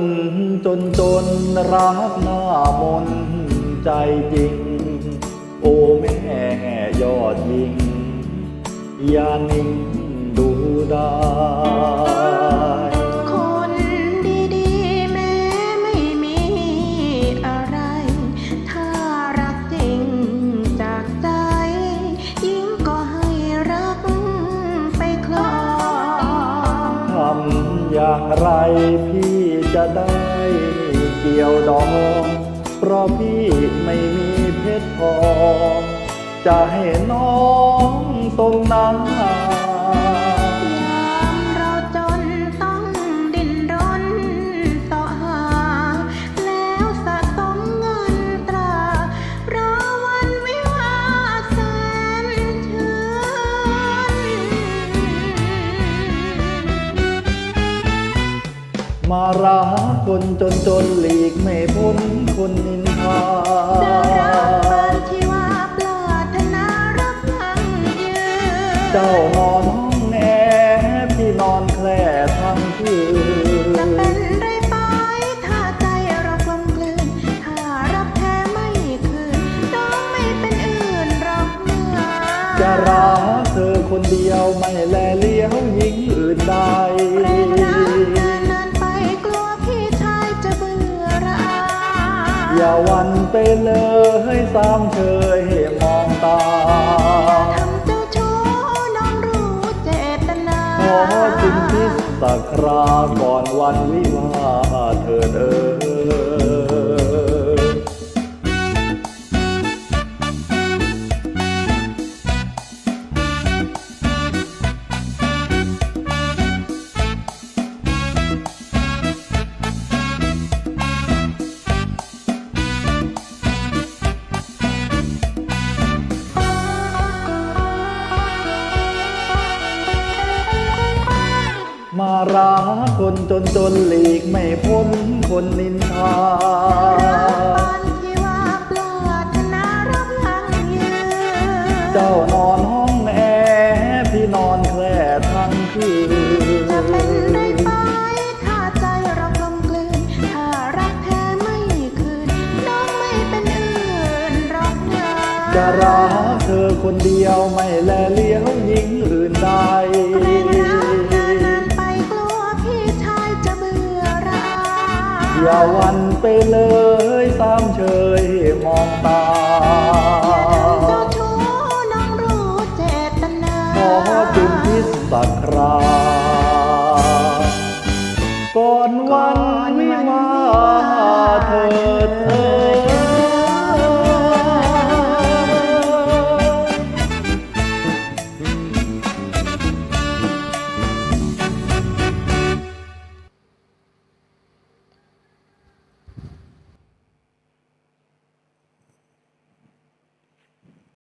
นจนรักหน้ามนใจจริง โอแม่ยอดยิงอย่านิ่งดูได้คนดีๆ แม้ไม่มีอะไร ถ้ารักจริงจากใจ ยิ่งก็ให้รักไปคลองทำอย่างไรพี่ จะได้เกี่ยวดอง เพราะพี่ไม่มีเพชรทอง จะให้น้องทรงน้ำ มารักคนจนจนหลีกไม่พ้นคนนินทาเจ้านอนห้องแหนพี่นอนแคล่ทั้งคืนจะเป็นไรไปถ้าใจเรากลมกลืนถ้ารักแท้ไม่คืนน้องไม่เป็นอื่นหรอกเมื่อจะรักเธอคนเดียวไม่แลเลี้ยวหญิงอื่นใด ไปเลยสามเชยให้มองตาทำเจ้าชู้น้องรู้เจตนาขอจึงพิสสักคราก่อนวันวิวาห์เถิดเอ่ย มารักคนจนจนหลีกไม่พ้นคนนินทาเจ้านอนห้องแอร์พี่นอนแคล่ทั้งคืจะเป็นไรนไปถ้าใจเรากลมกลืนถ้ารักแท้ไม่คืนน้องไม่เป็นอื่นหรอกนะจะรักเธอคนเดียวไม่แลเลี้ยวหญิงอื่นใด อย่าวันไปเลยสามเชยมองตาเจ้าชู้น้อจตนาขอจึงพิสสักคราก่อนวันวิวาเธอ